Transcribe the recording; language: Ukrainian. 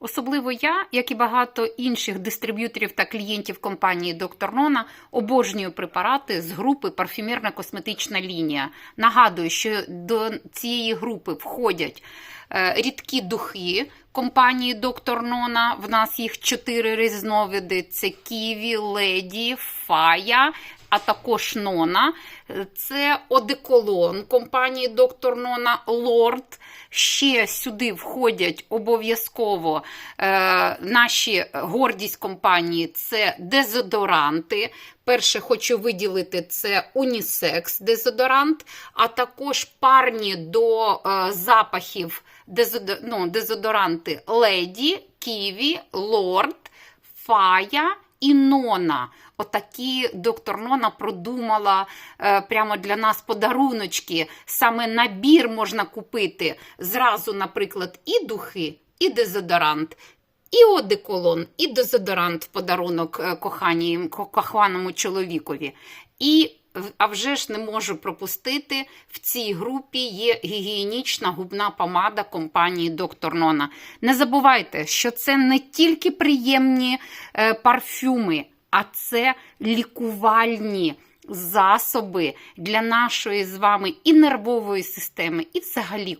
Особливо я, як і багато інших дистриб'юторів та клієнтів компанії Доктор Нона, обожнюю препарати з групи парфюмерна косметична лінія. Нагадую, що до цієї групи входять е, рідкі духи компанії Доктор Нона. В нас їх чотири різновиди: це Ківі, Леді, Фая. А також Нона, це одеколон компанії Доктор Нона Лорд. Ще сюди входять обов'язково е, наші гордість компанії це дезодоранти. Перше хочу виділити це унісекс дезодорант, а також парні до е, запахів дезодо, ну, дезодоранти Леді, Ківі, Лорд, Фая і Нона. Отакі доктор Нона продумала е, прямо для нас подаруночки. Саме набір можна купити зразу, наприклад, і духи, і дезодорант. І одеколон, і дезодорант в подарунок е, коханій, коханому чоловікові. І а вже ж не можу пропустити. В цій групі є гігієнічна губна помада компанії Доктор Нона. Не забувайте, що це не тільки приємні е, парфюми, а це лікувальні засоби для нашої з вами і нервової системи, і взагалі